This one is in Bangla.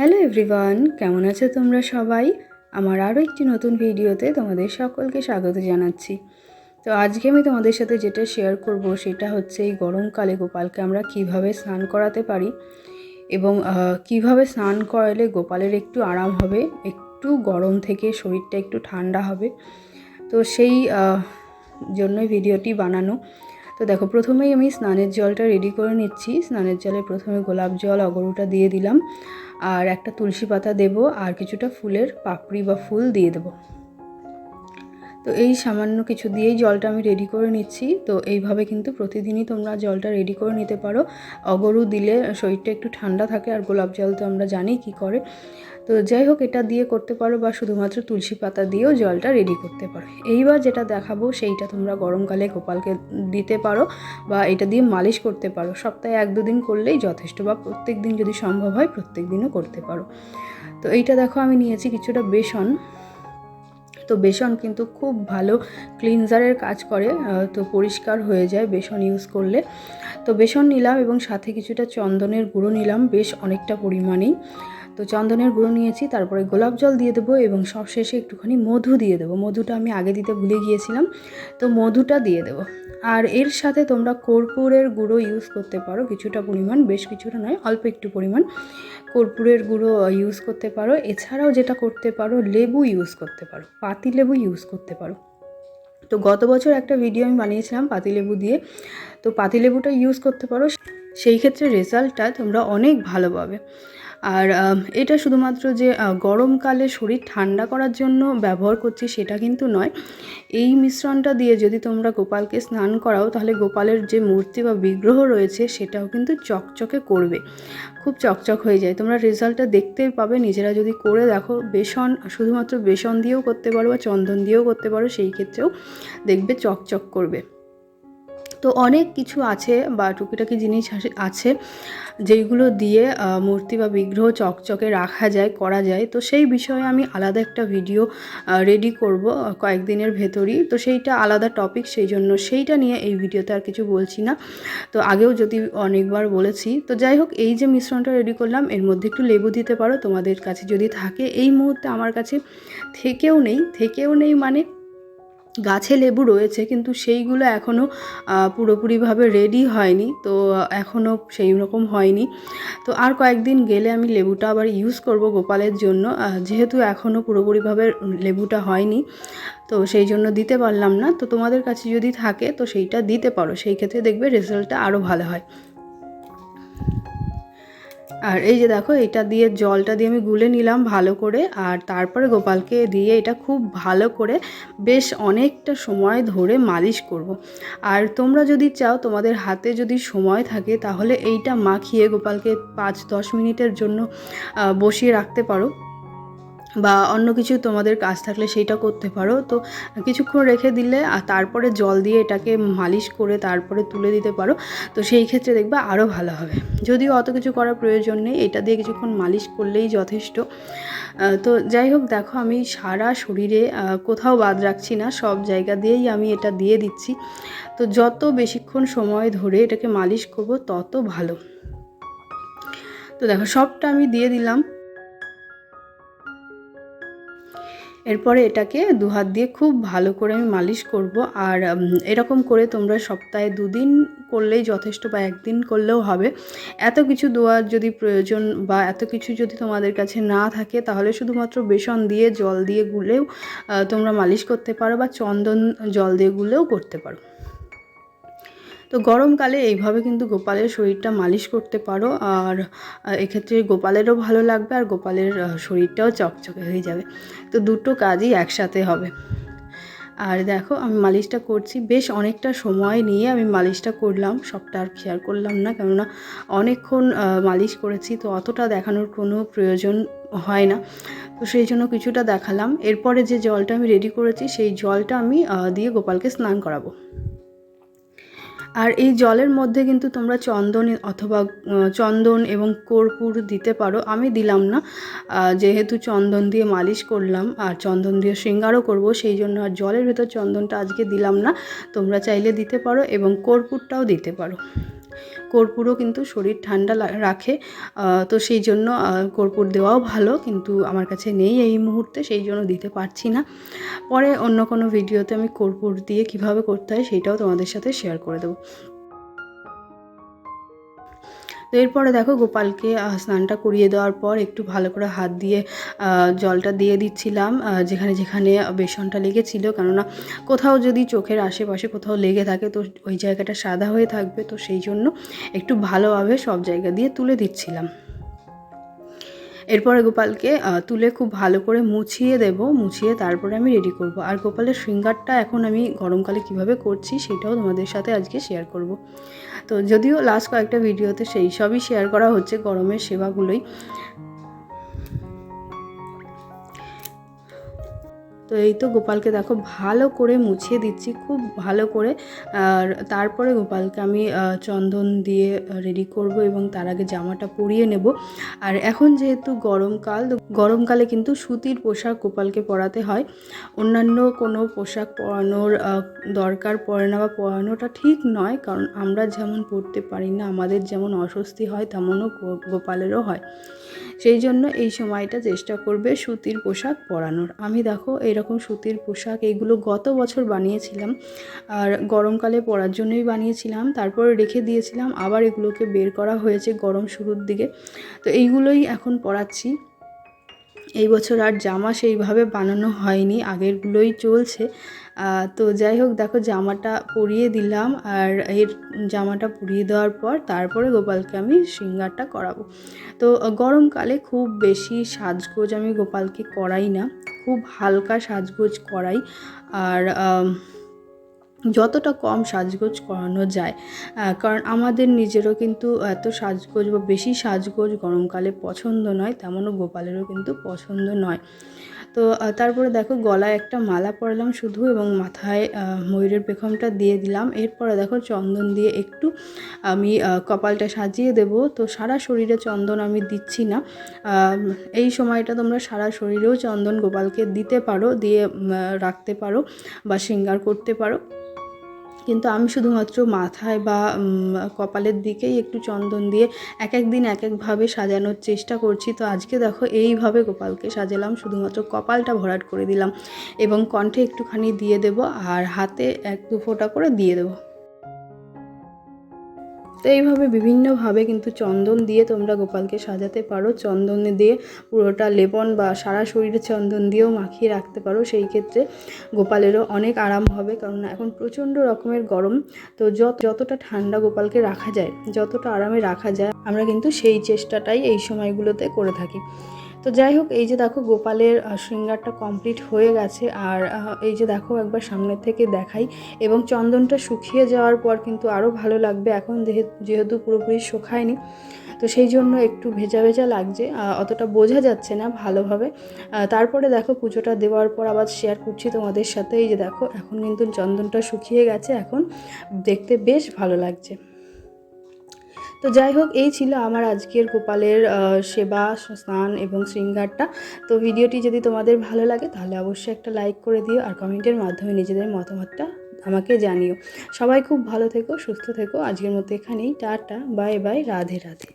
হ্যালো এভরিওয়ান, কেমন আছো তোমরা সবাই? আমার আরও একটি নতুন ভিডিওতে তোমাদের সকলকে স্বাগত জানাচ্ছি। তো আজকে আমি তোমাদের সাথে যেটা শেয়ার করব সেটা হচ্ছে এই গরমকালে গোপালকে আমরা কীভাবে স্নান করাতে পারি এবং কীভাবে স্নান করালে গোপালের একটু আরাম হবে, একটু গরম থেকে শরীরটা একটু ঠান্ডা হবে। তো সেই জন্যই ভিডিওটি বানানো। তো দেখো, প্রথমেই আমি স্নানের জলটা রেডি করে নিচ্ছি। স্নানের জলে প্রথমে গোলাপ জল, অগরুটা দিয়ে দিলাম। আর একটা তুলসী পাতা দেব আর কিছুটা ফুলের পাপড়ি বা ফুল দিয়ে দেব। তো এই সামান্য কিছু দিয়েই জলটা আমি রেডি করে নিচ্ছি। তো এইভাবে কিন্তু প্রতিদিনই তোমরা জলটা রেডি করে নিতে পারো। অগরু দিলে শরীরটা একটু ঠান্ডা থাকে আর গোলাপ জল তো আমরা জানি কি করে। তো যাই হোক, এটা দিয়ে করতে পারো বা শুধুমাত্র তুলসী পাতা দিয়েও জলটা রেডি করতে পারো। এইবার যেটা দেখাবো, সেইটা তোমরা গরমকালে গোপালকে দিতে পারো বা এটা দিয়ে মালিশ করতে পারো। সপ্তাহে এক দুদিন করলেই যথেষ্ট বা প্রত্যেক দিন যদি সম্ভব হয়, প্রত্যেক দিনও করতে পারো। তো এইটা দেখো, আমি নিয়েছি কিছুটা বেসন। তো বেসন কিন্তু খুব ভালো ক্লিনজারের কাজ করে তো পরিষ্কার হয়ে যায় বেসন ইউজ করলে। তো বেসন নিলাম এবং সাথে কিছুটা চন্দনের গুঁড়ো নিলাম, বেশ অনেকটা পরিমাণেই। তো চন্দনের গুঁড়ো নিয়েছি, তারপরে গোলাপ জল দিয়ে দেবো এবং সবশেষে একটুখানি মধু দিয়ে দেবো। মধুটা আমি আগে দিতে ভুলে গিয়েছিলাম, তো মধুটা দিয়ে দেবো। আর এর সাথে তোমরা কর্পূরের গুঁড়ো ইউজ করতে পারো, কিছুটা পরিমাণ, বেশ কিছুটা নয়, অল্প একটু পরিমাণ। কর্পূরের গুঁড়ো ইউজ করতে পারো। এছাড়াও যেটা করতে পারো, লেবু ইউজ করতে পারো, পাতি লেবু ইউজ করতে পারো। তো গত বছর একটা ভিডিও আমি বানিয়েছিলাম পাতিলেবু দিয়ে। তো পাতিলেবুটা ইউজ করতে পারো, সেই ক্ষেত্রে রেজাল্টটা তোমরা অনেক ভালো পাবে। আর এটা শুধুমাত্র যে গরমকালে শরীর ঠান্ডা করার জন্য ব্যবহার করছি সেটা কিন্তু নয়। এই মিশ্রণটা দিয়ে যদি তোমরা গোপালকে স্নান করাও, তাহলে গোপালের যে মূর্তি বা বিগ্রহ রয়েছে সেটাও কিন্তু চকচকে করবে। খুব চকচক হয়ে যায়। তোমরা রেজাল্টটা দেখতেই পাবে। নিজেরা যদি করে দেখো, বেসন, শুধুমাত্র বেসন দিয়েও করতে পারো বা চন্দন দিয়েও করতে পারো, সেই ক্ষেত্রেও দেখবে চকচক করবে। তো অনেক কিছু আছে বা টুকিটাকি জিনিস আছে যেইগুলো দিয়ে মূর্তি বা বিগ্রহ চকচকে রাখা যায়, করা যায়। তো সেই বিষয়ে আমি আলাদা একটা ভিডিও রেডি করব কয়েকদিনের ভেতরই। তো সেইটা আলাদা টপিক সেই জন্য। সেইটা নিয়ে এই ভিডিওতে আর কিছু বলছি না। তো আগেও যদি অনেকবার বলেছি। তো যাই হোক, এই যে মিশ্রণটা রেডি করলাম, এর মধ্যে একটু লেবু দিতে পারো তোমাদের কাছে। যদি থাকে, এই মুহূর্তে আমার কাছে থেকেও নেই। থেকেও নেই মানে গাছে লেবু রয়েছে, কিন্তু সেইগুলো এখনও পুরোপুরিভাবে রেডি হয়নি, তো এখনও সেই রকম হয়নি। তো আর কয়েকদিন গেলে আমি লেবুটা আবার ইউজ করব গোপালের জন্য যেহেতু এখনও পুরোপুরিভাবে লেবুটা হয়নি, তো সেই জন্য দিতে পারলাম না। তো তোমাদের কাছে যদি থাকে, তো সেইটা দিতে পারো, সেই ক্ষেত্রে দেখবে রেজাল্টটা আরও ভালো হয়। আর এই যে দেখো, এটা দিয়ে জলটা দিয়ে আমি গুলে নিলাম ভালো করে, আর তারপরে গোপালকে দিয়ে এটা খুব ভালো করে বেশ অনেকটা সময় ধরে মালিশ করব। আর তোমরা যদি চাও, তোমাদের হাতে যদি সময় থাকে, তাহলে এইটা মাখিয়ে গোপালকে পাঁচ দশ মিনিটের জন্য বসিয়ে রাখতে পারো বা অন্য কিছু তোমাদের কাজ থাকলে সেইটা করতে পারো। তো কিছুক্ষণ রেখে দিলে আর তারপরে জল দিয়ে এটাকে মালিশ করে তারপরে তুলে দিতে পারো। তো সেই ক্ষেত্রে দেখবে আরও ভালো হবে। যদিও অত কিছু করার প্রয়োজন নেই, এটা দিয়ে কিছুক্ষণ মালিশ করলেই যথেষ্ট। তো যাই হোক, দেখো আমি সারা শরীরে কোথাও বাদ রাখছি না, সব জায়গা দিয়েই আমি এটা দিয়ে দিচ্ছি। তো যত বেশিক্ষণ সময় ধরে এটাকে মালিশ করব, তত ভালো। তো দেখো সবটা আমি দিয়ে দিলাম। এরপরে এটাকে দু হাত দিয়ে খুব ভালো করে আমি মালিশ করব আর এরকম করে তোমরা সপ্তাহে দুদিন করলেই যথেষ্ট বা একদিন করলেও হবে। এত কিছু দোয়ার যদি প্রয়োজন বা এত কিছু যদি তোমাদের কাছে না থাকে, তাহলে শুধুমাত্র বেসন দিয়ে, জল দিয়ে গুলেও তোমরা মালিশ করতে পারো বা চন্দন জল দিয়ে গুলেও করতে পারো। তো গরমকালে এইভাবে কিন্তু গোপালের শরীরটা মালিশ করতে পারো আর এক্ষেত্রে গোপালেরও ভালো লাগবে আর গোপালের শরীরটাও চকচকে হয়ে যাবে। তো দুটো কাজই একসাথে হবে। আর দেখো, আমি মালিশটা করছি। বেশ অনেকটা সময় নিয়ে আমি মালিশটা করলাম। সবটা আর শেয়ার করলাম না, কেননা অনেকক্ষণ মালিশ করেছি। তো অতটা দেখানোর কোনো প্রয়োজন হয় না। তো সেই জন্য কিছুটা দেখালাম। এরপরে যে জলটা আমি রেডি করেছি, সেই জলটা আমি দিয়ে গোপালকে স্নান করাবো। আর এই জলের মধ্যে কিন্তু তোমরা চন্দন অথবা চন্দন এবং কর্পূর দিতে পারো। আমি দিলাম না যেহেতু চন্দন দিয়ে মালিশ করলাম আর চন্দন দিয়ে শৃঙ্গারও করব, সেই জন্য আর জলের ভেতর চন্দনটা আজকে দিলাম না। তোমরা চাইলে দিতে পারো এবং কর্পূরটাও দিতে পারো। কর্পূরও কিন্তু শরীর ঠান্ডা রাখে তো সেই জন্য কর্পূর দেওয়াও ভালো, কিন্তু আমার কাছে নেই এই মুহূর্তে, সেই জন্য দিতে পারছি না। পরে অন্য কোনো ভিডিওতে আমি কর্পূর দিয়ে কীভাবে করতে হয় সেইটাও তোমাদের সাথে শেয়ার করে দেবো। এরপরে দেখো গোপালকে স্নানটা করিয়ে দেওয়ার পর একটু ভালো করে হাত দিয়ে জলটা দিয়ে দিচ্ছিলাম যেখানে যেখানে বেসনটা লেগেছিল। কেননা কোথাও যদি চোখের আশেপাশে কোথাও লেগে থাকে, তো ওই জায়গাটা সাদা হয়ে থাকবে। তো সেই জন্য একটু ভালোভাবে সব জায়গা দিয়ে তুলে দিচ্ছিলাম। এরপরে গোপালকে তুলে খুব ভালো করে মুছিয়ে দেব, মুছিয়ে তারপরে আমি রেডি করব। আর গোপালের শৃঙ্গারটা এখন আমি গরমকালে কীভাবে করছি সেটাও তোমাদের সাথে আজকে শেয়ার করব। তো যদিও লাস্ট কয়েকটা ভিডিওতে সেই সবই শেয়ার করা হচ্ছে গরমের সেবাগুলোই। তো এই তো গোপালকে দেখো ভালো করে মুছিয়ে দিচ্ছি, খুব ভালো করে। আর তারপরে গোপালকে আমি চন্দন দিয়ে রেডি করব এবং তার আগে জামাটা পরিয়ে নেব। আর এখন যেহেতু গরমকাল গরমকালে কিন্তু সুতির পোশাক গোপালকে পরাতে হয়। অন্যান্য কোনো পোশাক পরানোর দরকার পড়ে না বা পরানোটা ঠিক নয়, কারণ আমরা যেমন পরতে পারি না, আমাদের যেমন অস্বস্তি হয়, তেমনও গোপালেরও হয়। সেই জন্য এই সময়টা চেষ্টা করবে সুতির পোশাক পরানোর। আমি দেখো এরকম সুতির পোশাক এইগুলো গত বছর বানিয়েছিলাম। আর গরমকালে পরার জন্যই বানিয়েছিলাম। তারপর রেখে দিয়েছিলাম। আবার এগুলোকে বের করা হয়েছে গরম শুরুর দিকে। তো এইগুলোই এখন পরাচ্ছি। এই বছর আর জামা সেইভাবে বানানো হয়নি, আগেরগুলোই চলছে। তো যাই হোক, দেখো জামাটা পরিয়ে দিলাম আর এর জামাটা পরিয়ে দেওয়ার পর তারপরে গোপালকে আমি শৃঙ্গারটা করাবো। তো গরমকালে খুব বেশি সাজগোজ আমি গোপালকে করাই না, খুব হালকা সাজগোজ করাই। আর যতটা কম সাজগোজ করানো যায় কারণ আমাদের নিজেরও কিন্তু এত সাজগোজ বা বেশি সাজগোজ গরমকালে পছন্দ নয়, তেমনও গোপালেরও কিন্তু পছন্দ নয়। তো তারপরে দেখো গলায় একটা মালা পরালাম শুধু এবং মাথায় ময়ূরের পেখমটা দিয়ে দিলাম। এরপরে দেখো চন্দন দিয়ে একটু আমি কপালটা সাজিয়ে দেব। তো সারা শরীরে চন্দন আমি দিচ্ছি না। এই সময়টা তোমরা সারা শরীরেও চন্দন গোপালকে দিতে পারো, দিয়ে রাখতে পারো বা শৃঙ্গার করতে পারো। কিন্তু আমি শুধুমাত্র মাথায় বা কপালের দিকেই একটু চন্দন দিয়ে এক এক দিন এক একভাবে সাজানোর চেষ্টা করছি। তো আজকে দেখো এইভাবে গোপালকে সাজালাম, শুধুমাত্র কপালটা ভরাট করে দিলাম এবং কণ্ঠে একটুখানি দিয়ে দেব আর হাতে এক দু ফোঁটা করে দিয়ে দেবো। তো এইভাবে বিভিন্নভাবে কিন্তু চন্দন দিয়ে তোমরা গোপালকে সাজাতে পারো। চন্দন দিয়ে পুরোটা লেপন বা সারা শরীরে চন্দন দিয়েও মাখিয়ে রাখতে পারো। সেই ক্ষেত্রে গোপালেরও অনেক আরাম হবে। কারণ এখন প্রচণ্ড রকমের গরম। তো যত, যতটা ঠান্ডা গোপালকে রাখা যায়, যতটা আরামে রাখা যায়, আমরা কিন্তু সেই চেষ্টাটাই এই সময়গুলোতে করে থাকি। তো যাই হোক, এই যে দেখো গোপালের শৃঙ্গারটা কমপ্লিট হয়ে গেছে। আর এই যে দেখো একবার সামনে থেকে দেখাই। এবং চন্দনটা শুকিয়ে যাওয়ার পর কিন্তু আরও ভালো লাগবে। এখন যেহে- যেহেতু পুরোপুরি শুকায়নি, তো সেই জন্য একটু ভেজা ভেজা লাগছে। অতটা বোঝা যাচ্ছে না ভালোভাবে। তারপরে দেখো পুজোটা দেওয়ার পর আবার শেয়ার করছি তোমাদের সাথে। এই যে দেখো, এখন কিন্তু চন্দনটা শুকিয়ে গেছে। এখন দেখতে বেশ ভালো লাগছে। তো যাই হোক, এই ছিল আমার আজকের গোপালের সেবা, স্নান এবং শৃঙ্গারটা। তো ভিডিওটি যদি তোমাদের ভালো লাগে, তাহলে অবশ্যই একটা লাইক করে দিও আর কমেন্টের মাধ্যমে নিজেদের মতামতটা আমাকে জানিও। সবাই খুব ভালো থেকো, সুস্থ থেকো। আজকের মতো এখানেই। Tata bye bye Radhe Radhe.